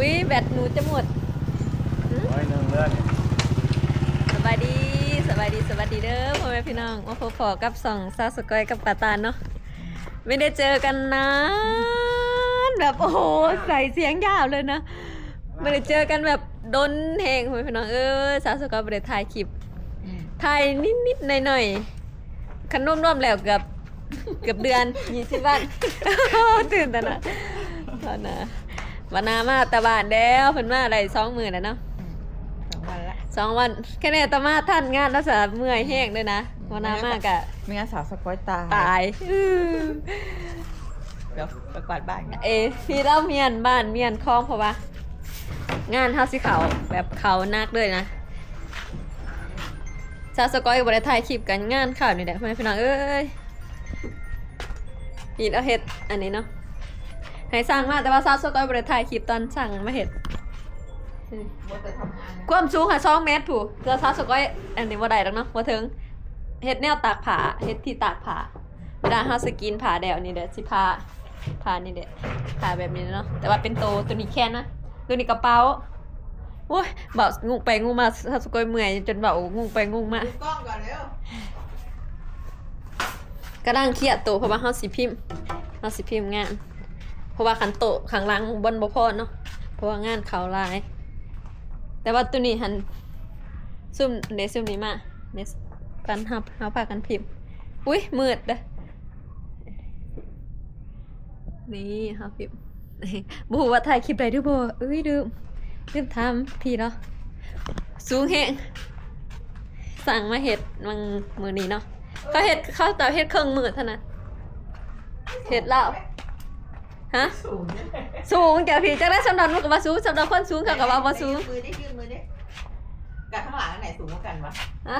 อุ้ยแบตหนูจะหมดร้อยหนึ่งเลือดสบายดีสบายดีสวัสดีเด้อพ่อแม่พี่น้องมาพบพอกับสองซาวสกอยกับปาตานเนาะไม่ได้เจอกันนานแบบโอ้โหใส่เสียงยาวเลยนะไม่ได้เจอกันแบบดนแหงพ่อแม่พี่น้องเออซาวสกอยไม่ได้ถ่ายคลิปถ่ายนิดๆหน่อยๆคันร่วมๆแล้วเกือบเกือบเดือนยี่สิบวันตื่นแต่นะตอนนะ วันนามาแตะบานแล้วเพิ่นมาได้สองหมื่นแล้วเนาะสองวันละสองวันแค่นี้ตามาท่านงานแล้วสาเมื่อยแห้งด้วยนะวันน้ามากอะไม่งั้นสาวสกอยตายตายอื้อเดี๋ยวไปกวาดบ้านกันเอยพี่เล่าเมียนบ้านเมียนคลองเพราะว่างานเท่าสิเขาแบบเขานักเลยนะซาสกอยบริถ่ายคลิปกันงานข่าวนี่แหละพ่อแม่พี่น้องเอ้ยพีเอาเห็ดอันนี้เนาะ ให้สร้างมาแต่ว่าซาสกอยบริถ่ายคลิปตอนสั่งมาเห็ดมัวแต่ทำงานความสูงค่ะสองเมตรถูกเกือซาสกอยอันนี้ว่าได้แล้วเนาะว่าถึงเฮ็ดแนวตากผ้าเฮ็ดที่ตากผ้าเวลาเฮาสกินผ้าแดวนี่เด้อสิผ้าผ้านี่เด้อผ้าแบบนี้เนาะแต่ว่าเป็นโตตัวนี้แค่นะตัวนี้กระเป๋าโอ้ยเบางูไปงูมาซาสกอยเมื่อยจนเบางูไปงูมากล้องก่อนเร็วกำลังเครียดโตเพราะว่าเฮาสิพิมพ์เฮาสิพิมพ์งาน ราะว่าขันโตข้างล่างบนบ่พอเนาะเพราะว่างานเขาลาย แต่ว่าตัวนี้หันซุ่มเดซุ่มนี้มาเดสปันหับเฮาพากันพิมพ์อุ้ยมืดเด้อนี่เฮาพิมพ์บูว่าถ่ายคลิปได้ดูบ่เอ้ยลืมลืมทำพี่เนาะสูงแฮงสั่งมาเฮ็ดมังมือนี้เนาะเขาเฮ็ดเขาแต่เฮ็ดเครื่องมือเท่านั้นเฮ็ดแล้ว ฮะสูงเนี่ยสูงแกพี่จักได้สำหรับหนูกับว่าสูงสำหรับคนสูงเขากับว่าบ่สูงมือดิยื่นมือดิกับข้างหลังอันไหนสูงกว่ากันวะฮะ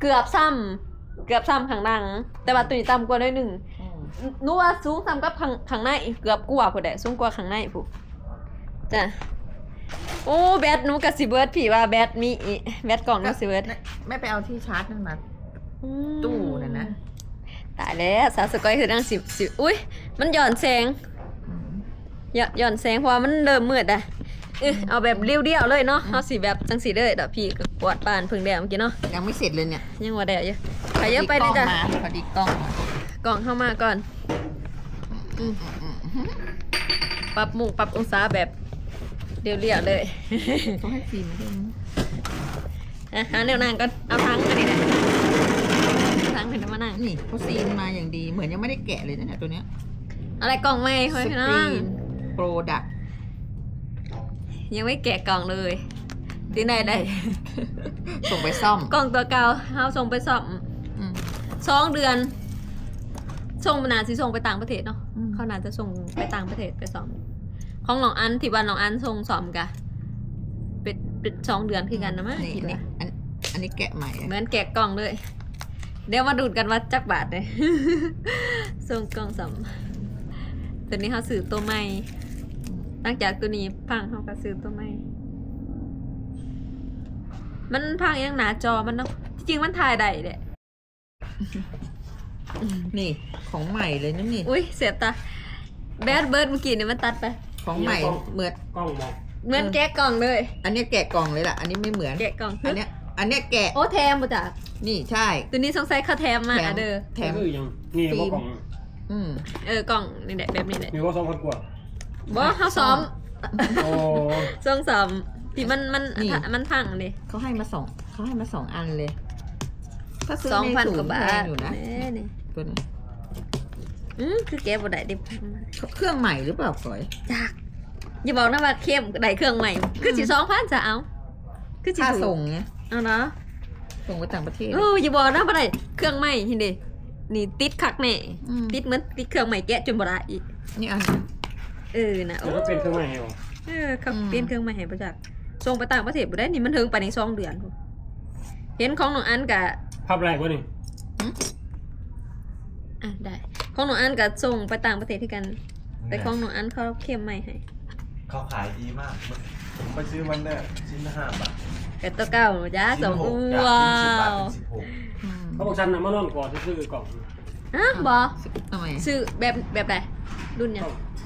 เกือบซ้ำเกือบซ้ำข้างหลัง แต่ว่าตัวนี้ต่ำกว่าหน้อยหนึ่งอืมหนูว่าสูงซ้ำกับข้างข้างในเกือบกว่าผู้ใดสูงกว่าข้างในผู้จ้ะโอ้แบตหนูกับสิเบิร์ดพี่ว่าแบตมีอีแบตกล่องหนูสิเบิร์ดไม่ไปเอาที่ชาร์จนั่นมาอืมตู้น่ะนะ ตายแล้วสาวสกอยคือดังสิบสิบอุ้ยมันหย่อนแสงอืมห ย่อนหย่อนแสงเพราะว่ามันเริ่มมืดอะเออเอาแบบเรียวๆเลยเนาะเอาสีแบบจังสีเลยเดี๋ยวพี่ก็กวาดบ้านเพิ่งแดดเมื่อกี้เนาะยังไม่เสร็จเลยเนี่ยยังว่าแดดอยู่ไปเยอะไปเลยจ้ะพอดีกล้องมากล่องเข้ามาก่อน อืม อืมอืมปรับมุงปรับองศาแบบเรียวๆเลย ต้องให้ฟิล์มด้วยนะอะหาแนวนั่งก็เอาทั้งอันนี้นะทั้งเป็นมานั่งนี่เขาซีนมาอย่างดีเหมือนยังไม่ได้แกะเลยนะเนี่ยตัวเนี้ยอะไรกล่องใหม่สเฮ้ยกพี่น้อรีงน โปรดักยังไม่แกะกล่องเลยที่ไหนได้ ส่งไปซ่อม กล่องตัวเก่าเฮาส่งไปสอบอืม สองเดือน ส่งมานานสิส่งไปต่างประเทศเนาะอืม เขาน่าจะส่งไปต่างประเทศไปสอบของน้องอันที่วันน้องอันส่งสอบกะเป็นเป็นสองเดือนคือกันนะมั้งนี่คิดนี่ว่าอันอันนี้แกะใหม่เหมือนแกะกล่องเลย เดี๋ยวมาดูดกันว่าจักบาทเลย ส่งกล่องสำตัวนี้เขาซื้อตัวใหม่ห ลังจากตัวนี้พังเขาก็ซื้อตัวใหม่ มันพังยังหนาจอมันเนาะจริงๆมันถ่ายได้เด้นี่ของใหม่เลยนะนี่ อุ้ยเสียบตาแบดเบิร์ดเมื่อกี้เนี่ยมันตัดไป ของใหม่เหมือนกล้องมองเหมือนแกะกล่องเลย อันเนี้ยแกะกล่องเลยล่ะ อันนี้ไม่เหมือน แกะกล่อง อันเนี้ย อันเนี้ยแกะ โอ้แถมมาจากนี่ใช่ ตัวนี้สงสัยเขาแถมมาแถมเด้อ แถมคือยังนี่ว่ากล่อง อืมเออกล่องนี่แหละแบบนี้แหละมีว่าสองพันกว่า บ่เขาซ้อมโอ้ส่งซ้อมที่มันมันนี่ มันพังเลยเขาให้มาสองเขาให้มาสองอันเลยถ้าซื้อสองในพันศูกว่านย์บาแพทงอยู่นะแม่นี่ตัวนี้อืมคือแกะบ่ได้ดิเครื่องใหม่หรือเปล่าฝอยจาก อย่าบอกนะว่าเข้มได้เครื่องใหม่ คือสิสองพันจะเอา คือสิค่าถูส่กงเนี่ยเอาเนาะส่งไปต่างประเทศโอ้อย่าบอกนะบ่ได้เครื่องใหม่เห็นดินี่ติดคักแน่อืม ติดเหมือนติดเครื่องใหม่แกะจนบ่ได้อีกนี่อัน เออนะแต่ก็เป็นเครื่องใหม่ให้หรอเออเขาอืมเปลี่ยนเครื่องใหม่ให้ประจักษ์ส่งไปต่างประเทศบ่ได้นี่มันถึงไปในสองเดือนพุ่นเห็นของน้องอันกะภาพแรกวะนี่อะได้ของน้องอันกะส่งไปต่างประเทศที่กัน แต่ของน้องอันเขาเข้มใหม่ให้เขาขายดีมากผมไปซื้อมันได้ชิ้นละห้าบาทแต่ตัวเก่าจ้าชิ้สนองหกอู้จากว้าชิ้นสิบวบาทเป็นสิบหกอืมเขาบอกฉันนะมานอนก่อนที่ซื้อกล่องฮะบอทำไมซื้อแบบแบบไหนรุ่นเนี่ย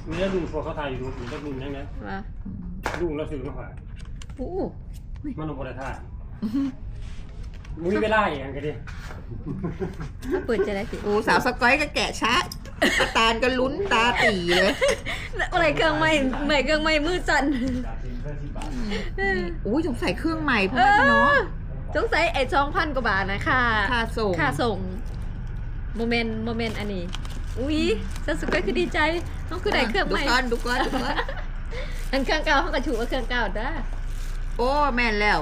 มีได้รุ่นพวกเขาถ่ายอยู่มีได้รุ่นยังไงว่าอืมลุงเราซื้อมาขายโอ้มันเอาบริท่ามึงมีเวลาอย่างกันดิถ้าเปิดจะได้สิโอ้สาวสกอยก็แกะชัดตาลก็ลุ้นตาตีเลยอะไรเครื่องไม้ใหม่เครื่องไม้มือสั่นจากทีมแค่สิบบาทอุ้ยสงสัยเครื่องใหม่พ่อเอแม่พี่น้องอสงสัยไอ้สองพันกว่าบาทนะค่ะ ค่าส่ง ค่าส่งโมเมนต์โมเมนต์อันนี้ อุ้ยซาสุเกะคือดีใจเขาคือได้เครื่องใหม่ดูก่อนดูก่อนดูก่อนอันเครื่องเก่าเขาก็ถูกว่าเครื่องเก่าได้อโอ้แม่นแล้ว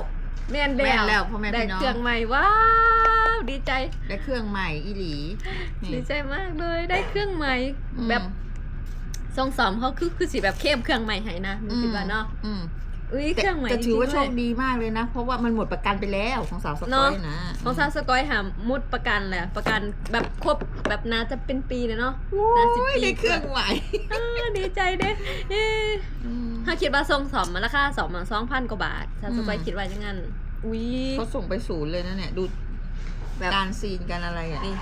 แม่นแม่นแล้วพ่อแม่ได้พี่น้องเครื่องใหม่ว้าวดีใจ ได้เครื่องใหม่อีหลีนี่ดีใจมากเลยได้เครื่องใหม่อืมแบบทรงสอมเขาคือคือสีแบบเข้มเครื่องใหม่ให้นะมึงคิดว่าเนาะ อืมอุ้ยเครื่องใหม่แต่ถือว่าจโชริงคๆเลยดีมากเลยนะ เพราะว่ามันหมดประกันไปแล้วของสาวสกเนออะยนะของซาสกอยหามมุดประกันแหละประกันแบบครบแบบน่าจะเป็นปีเลยเนาะโอ้น่าสิบยปีได้เครื่องใหม่อ่าดีใจเด้เอ้ถ้าคิดว่าทรงสอมมันราคาสองสองพันกว่าบาทซาสกอยอืมคิดว่าอย่างนั้นอุ้ยเขาส่งไปศูนย์เลยนะเนี่ยดูแบบการซีนกันอะไรอะนี่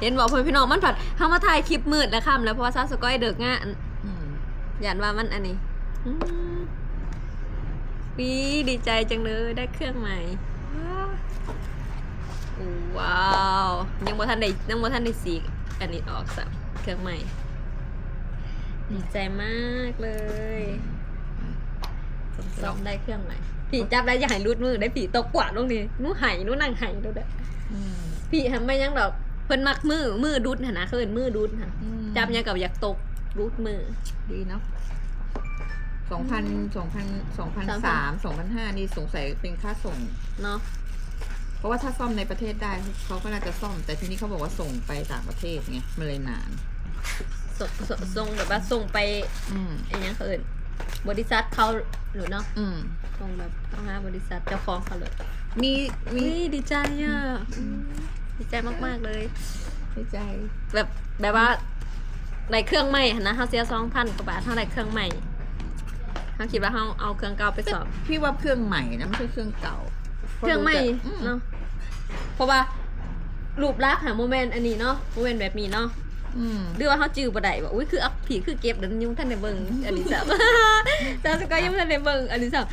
เห็นบอกเพื่อนพี่น้องมันผัดทำมาถ่ายคลิปมืดแล้วค่ำแล้วเพราะว่าซาสกอยเดึกงานอืมยันว่ามันอันนี้อืม วีดีใจจังเลยได้เครื่องใหม่ว้าวยังบ่ทันได้ยังบ่ทันได้สีกอันนี้ออกสักเครื่องใหม่ ดีใจมากเลยซ้อมได้เครื่องใหม่ผีจับได้อย่าให้รูดมือได้ผีตกกวาดลงนี่หนู้หายนู้นั่งหายดูเด้ออืมผีทำไม่ยังดอกเพิ่นมักมือมือดุดหนนะเขาเอิ้นมือดุดค่ะอืมจับยังกับอยากตกรูดมือดีเนาะ สองพันสองพันสองพันสามสองพันห้านี่สงสัยเป็นค่าส่ง เนาะเพราะว่าถ้าซ่อมในประเทศได้เขาก็น่าจะซ่อม แต่ทีนี้เขาบอกว่าส่งไปต่างประเทศไงมันเลยนานส่งส่งส่งแบบว่าส่งไปอืมไอ้ยังเขาเอิ้นบริษัทเขาหรือเนาะอืมส่งแบบเข้าหาบริษัทเจ้าของเขาเลยมีมีนี่ดีใจอะอืมดีใจมากๆเลยดีใจ แบบแบบว่าได้เครื่องใหม่หั้นนะเขาเสียสองพันกว่าบาทเท่าไรเครื่องใหม่ เขาคิดว่าเขาเอาเครื่องเก่าไปสอบ พี่ว่าเครื่องใหม่นะไม่ใช่เครื่องเก่าเครื่องใหม่อืมเนาะเพราะว่ารูปลักษณ์หาโมเมนต์อันนี้เนาะโมเมนต์แบบนี้เนาะอืมหรือว่าเขาจือบ่ได้ว่าอุ้ยคืออักผีคือเก็บเดี๋ยวยุ่งท่านในเบิงอันนี้สับซาสกอยยุ่งท่านในเบิงอันนี้สับ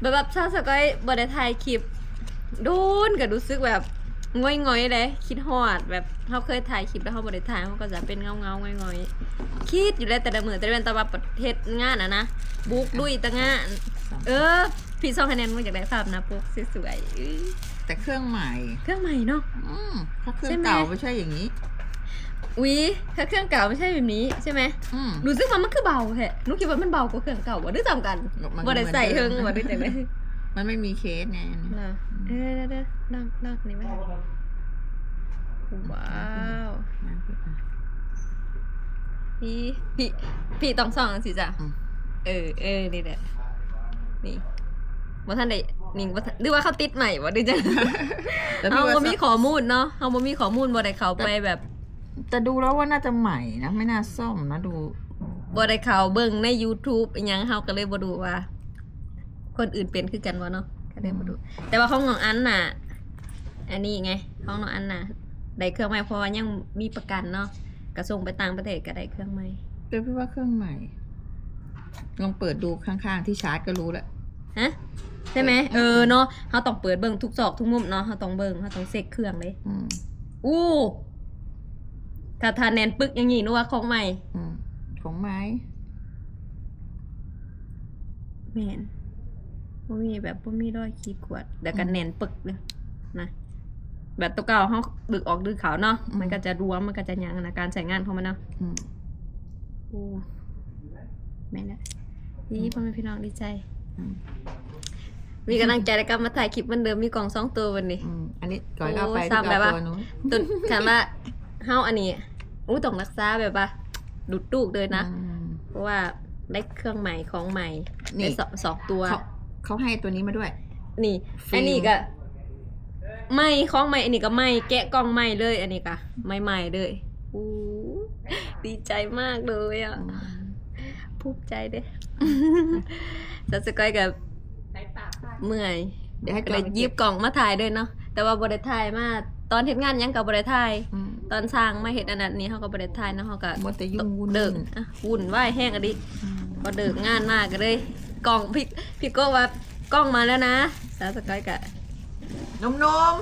แบบแบบซาสกอยบ่ได้ถ่ายคลิปโดนก็รู้สึกแบบ ง่อยๆเลยคิดฮอดแบบเขาเคยถ่ายคลิปแล้วเขาบ่ได้ถ่ายเขาก็จะเป็นเงาเงาๆง่อยๆคิดอยู่แล้วแต่ละมือแต่ละเป็นตะวันประเทศงานอะนะบุกดุยตะงาน เออพี่ซองคะแนนมันอยากได้ภาพนะปุ๊กสวยๆอื้อแต่เครื่องใหม่เครื่องใหม่เนาะอืมถ้าเครื่อใช่งไหมเก่าไม่ใช่อย่างนี้อุ้ยถ้าเครื่องเก่าไม่ใช่แบบนี้ใช่ไหมอืมรู้สึกว่ามันคือเบาแฮะหนูคิดว่ามันเบากว่าเครื่องเก่าว่าได้จำกันมันบ่ได้ใส่เฮิงบ่ได้จังได๋ มันไม่มีเคสไงล่ะเออเด้อๆดังดังนี่ไหมว้าวพี่พี่พี่ต้องส่องสิจ้ะอืมเออเออนี่แหละนี่ว่าท่านได้นี่ว่าท่านหรือว่าเขาติดใหม่บ่ได้จังแต่เอาพี่ว่าบ่มีข้อมูลเนาะเอาบ่มีข้อมูลบ่ได้เข้าไปแบบ แต่ดูแล้วว่าน่าจะใหม่นะ ไม่น่าซ่อมนะดูบ่ได้เข้าเบิ่งใน YouTube อิหยังเฮาก็เลยบ่ดูว่า คนอื่นเป็นคือกันบ่เนาะก็เลยบ่ดู แต่ว่าของน้องอันน่ะ อันนี้ไงของน้องอันน่ะได้เครื่องใหม่เพราะว่ายังมีประกันเนาะก็ส่งไปต่างประเทศก็ได้เครื่องใหม่แต่พี่ว่าเครื่องใหม่ ลองเปิดดูข้างๆที่ชาร์จก็รู้แล้วฮะใช่ไหมเออเนาะเฮาต้องเปิดเบิ่งทุกซอกทุกมุมเนาะเฮาต้องเบิ่งเฮาต้องเช็คเครื่องเลยอืมอู้ถ้าทาแนนปึกอย่างงี้นึกว่าของใหม่อืมของไม้แม่น บ่มีแบบบ่มีรอยขีดขวดแต่ก็แน่นปึกเลยนะแบบตัวเก่าเฮาดึกออกดึกขาวเนาะมันก็จะรวมมันก็จะหยังนะการใช้งานของมันเนาะอืม โอ้แม่นละดีพ่อแม่พี่น้องดีใจ อืม มีกำลังใจในการมาถ่ายคลิปเหมันเดิมมีกล่องสองตัววันนี้ อืมอันนี้ก่อยเอาไปโอ้พี่ซ้ำแบบเอาว่า ตัวนู้น ตุนถามว่าเฮาอันนี้อู้ต้องรักษาแบบว่าดุดตูกเลยนะ อืม เพราะว่าได้เครื่องใหม่ของใหม่นี่ ได้สองสองตัว เขา เขาให้ตัวนี้มาด้วย นี่ ฟิล์ม อันนี้ก็ไม่ของใหม่อันนี้ก็ไม่แกะกล่องใหม่เลย อันนี้ก็ไม่ใหม่เลยอู้ดีใจมากเลยอะภูมิใจเด้จัสก้อยกับเมื่อย เดี๋ยวให้ก็กเลลัยบไปยิบกล่องมาถ่ายด้วยเนาะแต่ว่าบริถ่ายมาตอนเฮ็ดงานหยังกับบริถ่ายอืมตอนสร้างมาเฮ็ดอันนั้นนี้เขาก็บริถ่ายเนาะเขาก็มัวแต่ยุ่งวุ่นเดิกอะวุ่นว่ายแห้งอะดิอืมพอเดิกงานมากก็เลย กล่องพี่พี่โก้ว่ากล้องมาแล้วนะสาวสกอยกะนมนม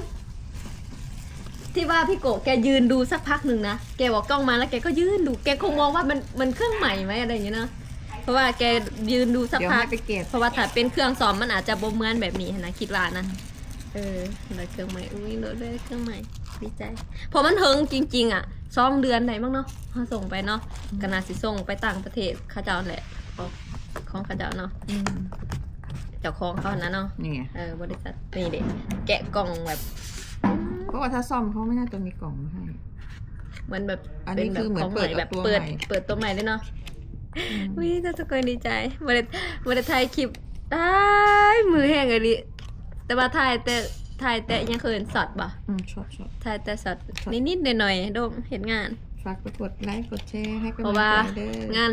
ที่ว่าพี่โกะแกยืนดูสักพักหนึ่งนะ แกบอกกล้องมาแล้วแกก็ยืนดู แกคงมองว่ามันมันเครื่องใหม่ไหมอะไรอย่างเงี้ยเนาะเพราะว่าแกยืนดูสักเดี๋ยวพัให้ก ไปเก็บเพราะว่าถ้าเป็นเครื่องซ้อมมันอาจจะบ่เหมือนแบบนี้นะคิดว่านะ เออได้เครื่องใหม่ อุ้ยรถได้เครื่องใหม่ ดีใจเพราะมันเทิงจริง ๆ อะสองเดือนไหนบ้างเนาะเขาส่งไปเนาะก็น่าสิส่งไปต่างประเทศเข้าเจ้าแหละของ ของเข้าเจ้าเนาะอืมเจ้าของเขานะเนาะนี่ไงเออบริษัทนี่เด็กแกะกล่องแบบเพราะว่าถ้าซ่อมเขาไม่น่าจะมีกล่องมาให้ เหมือนแบบอันนี้คือเหมือนของใหม่เปิดแบบตัวเปิดใหม่เปิดตัวใหม่เลยเนาะวิน่าจะเคยดีใจบริบริไทยคลิปได้มือแห้งเลยดิแต่ว่าถ่ายแต่ถ่ายแต่ยังเคยเห็นสดบ่อืมชอบชอบถ่ายแต่สดสดนิดๆหน่อยๆโดมเห็นงาน ฝากไปกดไลค์กดแชร์ให้กำเพลัราะงว่าใจเด้องาน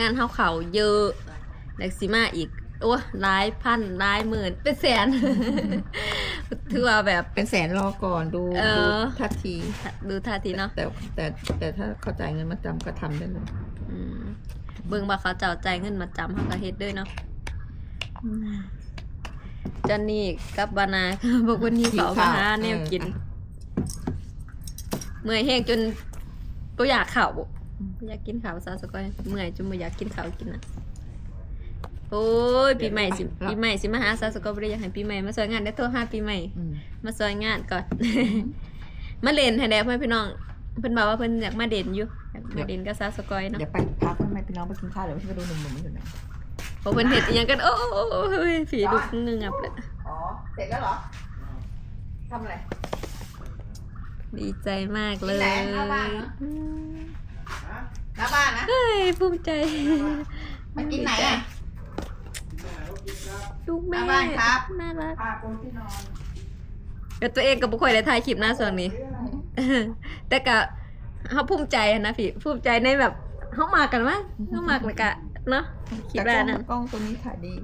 งานเฮาเขาเยอะเด็กสิมาอีก โอ้หลายพันหลายหมื่น เป็นแสน ถือว่าแบบ เป็นแสนรอก่อนดูเออ ดูทัดที ดูท่าทีเนาะแต่แต่แต่ถ้าเข้าจ่ายเงินมาจำก็ทำได้เลยอืมเบิ่งว่าเขาเจ้าใจายเงินมาจำเขาก็เฮ็ดด้วยเนาะจอนนี่กับบานาบอกวันนี้เขามาหาแนวกิน เมื่อยแห้งจนบ่อยากข้าวบ่ อยากกินข้าวซะสักก้อยเมื่อยจนบ่อยากกินข้าวกินน่ะโอ้ยปีใหม่สิปีใหม่สิมาหาซาสกอยบ่ได้อยากให้ปีใหม่มาซอยงานได้โทรหาปีใหม่อืมมาซอยงานก่อน มาเล่นให้ได้เพื่อนพี่น้องเพิ่นบอกว่าเพิ่นอยากมาเด่นอยู่อยากมาเด่นกับซาสกอยเนาะเดี๋ยวไปพักทำไมพี่น้องไปกินข้าวเดี๋ยวพี่ไปดูหนุ่มๆอยู่ไหนเพราะเพิ่นเห็ดอีหยังกัน โอ้ยฝีลุกเงืงับเลยอ๋อเสร็จแล้วเหรอทำอะไรดีใจมากเลยที่ไหนหน้าบ้านเหรออืมหน้าบ้านนะเฮ้ยภูมิใจมากินไหนอะ ลูกแม่หน้าบ้านครับ น่ารักพาปูที่นอนเดี๋ยวตัวเองกับบุคคลได้ถ่ายคลิปหน้าส่วนนี้ แต่ก็เขาภูมิใจอะนะพี่ภูมิใจในแบบเขามากันมั้งเขามากันกะเนาะคิดแต่ว่ากล้นะองกล้องตัวนี้ถ่ายดี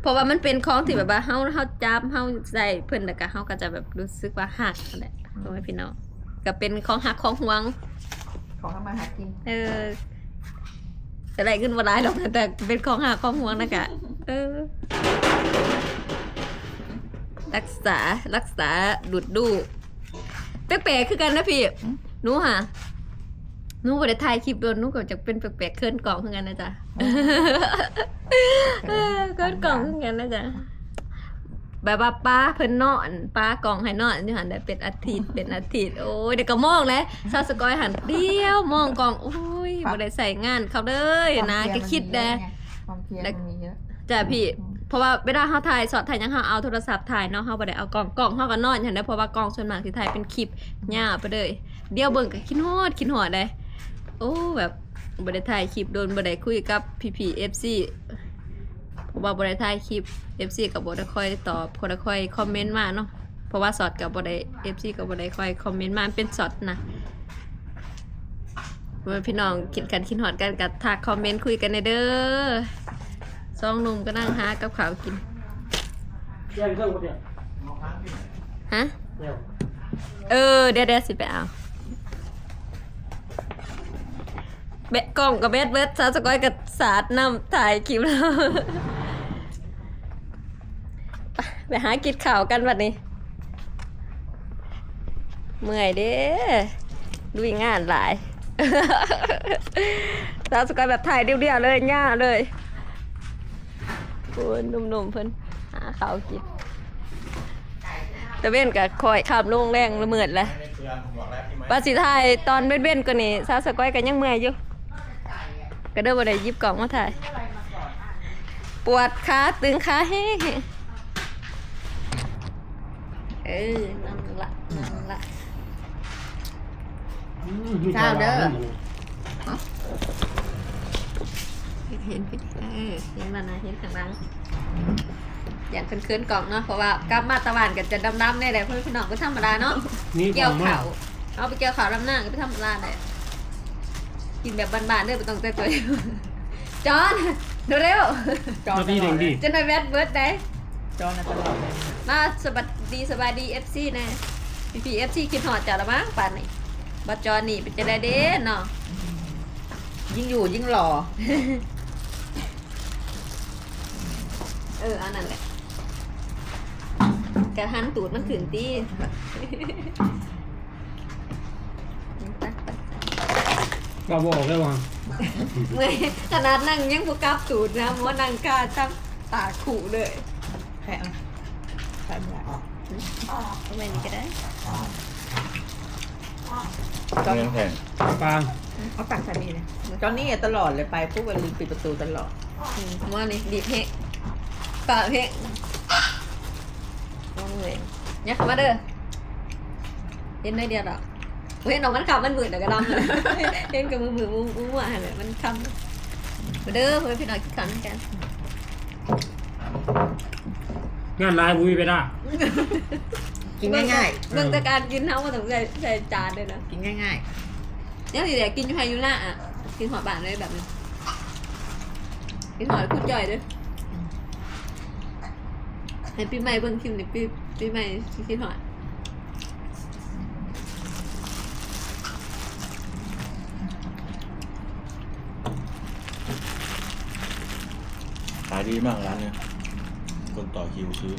เพราะว่ามันเป็นของที่แบบว่าเฮาเฮาจับเฮาใส่เพิ่นแล้วก็เฮาก็จะแบบรู้สึกว่าหักนั่นแหละพ่อแม่พี่น้องก็เป็นของหักของหวง ของทำมาหากินเออแต่ได้ขึ้นบ่หลายหรอกนะแต่เป็นของหักของหวงนะกะเออ รักษารักษาดุดดูแปลกๆคือกันนะพี่หนูหะหนูบ่ได้ถ่ายคลิปโดนหนูก็จะเป็นแปลกๆเคลื่อนกล่องคือกันนะจ๊ะเออเคลื่อนกล่องคือกันนะจ๊ะ แบบว่าป้าเพิ่นนอนป้ากล่องให้นอนอยู่หันได้เป็นอาทิตย์เป็นอาทิตย์โอ้ยเดี๋ยวก็มองแล้วซาวสกอยหันเดียวมองกล่องโอ้ยบ่ได้ใส่งานเขาเลยนะก็คิดแดความเพียรมันมีเยอะจ้ะพี่เพราะว่าเวลาเฮาถ่ายสอดถ่ายหยังเฮาเอาโทรศัพท์ถ่ายเนาะเฮาบ่ได้เอากล้องกล้องเฮาก็นอนหันได้เพราะว่ากล้องส่วนมากที่ถ่ายเป็นคลิปยาวไปเลยเดี๋ยวเบิ่งก็คิดฮอดคิดฮอดได้โอ้แบบบ่ได้ถ่ายคลิปโดนบ่ได้คุยกับพี่ๆ FC เพราะ ว่าบ่ได้ถ่ายคลิป FC ก็บ่ได้ค่อยตอบบ่ได้ค่อยคอมเมนต์มาเนาะเพราะว่าสอดก็บ่ได้ FC ก็บ่ได้ค่อยคอมเมนต์มาเป็นสอดนะเมื่อพี่น้องคิดกันคิดฮอดกันก็ทักคอมเมนต์คุยกันในเด้อสองนุ่มก็นั่งหากับข้าวกินเที่ยงเรื่องเที่ยฮะเออเดี๋ยวเดี๋ยวสิไปเอาเบะกล่องกับเบสเบิร์ดซาสก้อยกับสาดน้ำถ่ายคลิปแล้ว ไปหากินข่าวกันวันนี้ เมื่อยเด้ลุยงานหลายสาวสกอยแบบถ่ายเดียวๆเลยง่าเลยโอ้ยหนุ่มๆเพิ่นหาข้าวกินตะเว้นกับคอยขับลงแรงละเมิดแหละไม่เตือนผมบอกแล้วพี่ไหมปาสิถ่ายตอนเว้นๆก็นี่ซาวสก้อยกันยังเมื่อยอยู่ก็เด้อบ่ได้ยิบกล่องมาถ่าย ปวดขาตึงขาแห้ง เออนั่นละนั่นละอืมมีข้าวเด้อเห็นเห็นเออเห็นมานะเห็นข้างหล่างอย่างเคินๆกล่องเนาะเพราะว่ากลับมาตะวันกันจะดำๆได้แหละเพื่อนพี่น้องก็ธรรมดาเนาะนี่เกี่ยวของมาเขาเอาไปเกี่ยวเขาลำหน้าก็ไปทำร้านได้กินแบบบ้านๆเด้อไปต้องใจตัวจอนเร็วจอมาดีเด้งดีๆจะนายแวดเบิร์ดได้ จอนะตลอดเลยมาสวัสดีสบายดีเอฟซีนะพี่พีเอฟซีคิดหอดจ้าละมั้งป่านนี้บัดจอนนี่เป็นจะได้เด้เนาะยิ่งอยู่ยิ่งหล่อออันนั้นแหละกระหันตูดมันขืนตีก็บอกได้ว่าเมื่อยขนาดนั่งยังพวกกลับตูดนะมัวนั่งกาจับตาขู่เลย ใครเอาใครไม่ได้ทำไมนี่ก็ได้ตอนเลี้ยงแทนปางเอาตักใส่นี่เลยตอนนี้ตลอดเลยไปปุ๊บวันลืมปิดประตูตลอดอืมมัวนี่ดีดเพกปาเพกมองเลยเนี่ยขับมาเด้อเห็นได้เดียวหรอกเห็นออกมันขับมันมืดเดี๋ยวก็ดำเลยเห็นกับมือมือมือมือมืออะไรมันคำมาเด้อเพื่อนพี่น้อยกินขันกัน งานลายบุยไปได้กินง่ายเรื่องแต่การกินเท้ามาต้องใส่ใส่จานเลยนะๆ กินง่ายเนี่ยสิเดี๋ยวกินอยู่ไฮยูน่าอะ กินหัวบานเลยแบบนี้กินหัวพูดจ่อยด้วยในปีใหม่เบิ่งคลิปนี่ปีปีใหม่สิกินหัวขายดีมากร้านเนี้ยคน ต่อคิวซื้อ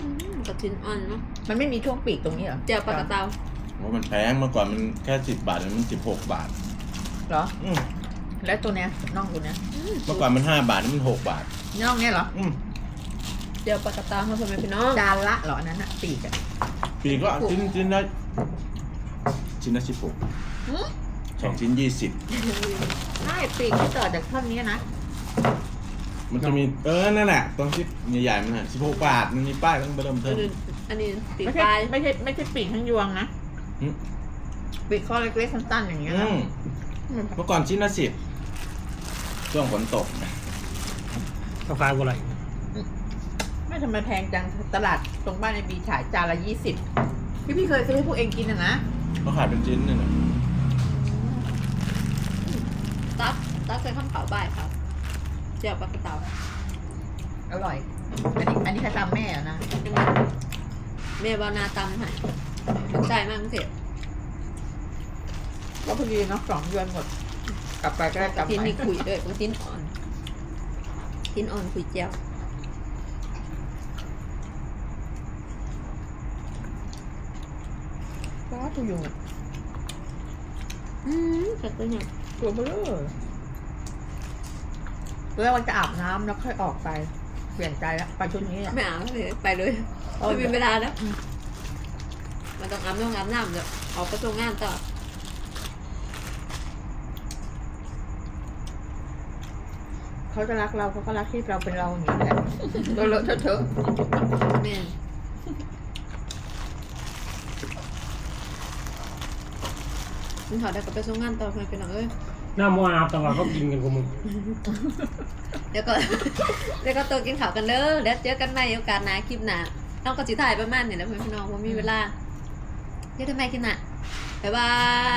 อืมกับชิ้นอ่อนเนาะๆมันไม่มีช่วงปีกตรงนี้เหรอเจียวปลากระเตาว่ามันแพงเมื่อก่อนมันแค่สิบบาทมันสิบหกบาทเหรออืมแล้วตัวเนี้ยน่องตัวเนี้ยเมื่อก่อนมันห้าบาทนี่มันหกบาทน่องเนี้ยเหรออืมเจียวปลากระเตาเขาทำไมพี่น้องจานละเหรออันนั้นอะปีกอะปีก็ชิ้นชิ้นละชิ้นละสิบหกสองชิ้นยี่สิบใช่ปีกที่ต่อจากท่อนนี้นะ มันจะมีเออนั่นแหละตรงที่ใหญ่ๆมันอะสิบหกบาทมันมีป้ายตั้งเริ่มอัเทินมนี้อันนี้ตีไม่ปใช่ลายไม่ใช่ไม่ใช่ปีกทั้งยวงนะอืมปีกข้อเล็กๆสั้นๆอย่างเงี้ยอืนะมเมื่อก่อนชิ้นละสิบช่วงฝนตกนะกาแฟกูอะไรไม่ทำไมแพงจังตลาดตรงบ้านในบีฉายจานละยี่สิบพี่พี่เคยซื้อให้พวกเองกินอะนะเขาขายเป็นชิ้นเนี่ยนะตักตักใส่ข้าวเผาบ่ายครับ เจียวปลากระเตาอร่อย อันนี้อันนี้ใครตามแม่อะนะใช่ไหมแม่บานาตำให้ถูกใจมากเสียก็พอดีเนาะสองเดือนหมด กลับไปก็ได้กลับกินไปมีขุยด้วยก็ทิ้นอ่อน ทิ้นอ่อนขุยเจียวก็ทุยุงอะอืมแต่ตัวเนี่ยตัวเบลอ แล้ววันจะอาบน้ำแล้วค่อยออกไปเปลี่ยนใจแล้วไปชุดนี้อะ ไม่อาบเลยไปเลยเอาไม่มีเวลาแล้วมันต้องอาบน้ำอาบน้ำเดี๋ยวออกไปตรงงานต่อเขาจะรักเราเขาก็รักที่เราเป็นเราอย่างนี้แหละตัวเลอะเทอะแม่นมันถอดได้ก็ไปส่งงานต่อไปเป็นหนังเอ้ย หน้ามัวอาบแต่ว่าเขากินกันของมึงเดี๋ยวก็ เดี๋ยวก็ตัวกินข้าวกันเด้อเดี๋ยวเจอกันใหม่โอกาสหน้าคลิปหน้าต้องก็จิถ่ายประมาณนี้แหล้วเพื่อนพี่น้องว่ามีเวลาเจอกันใหม่คลิปหน้าบ๊ายบาย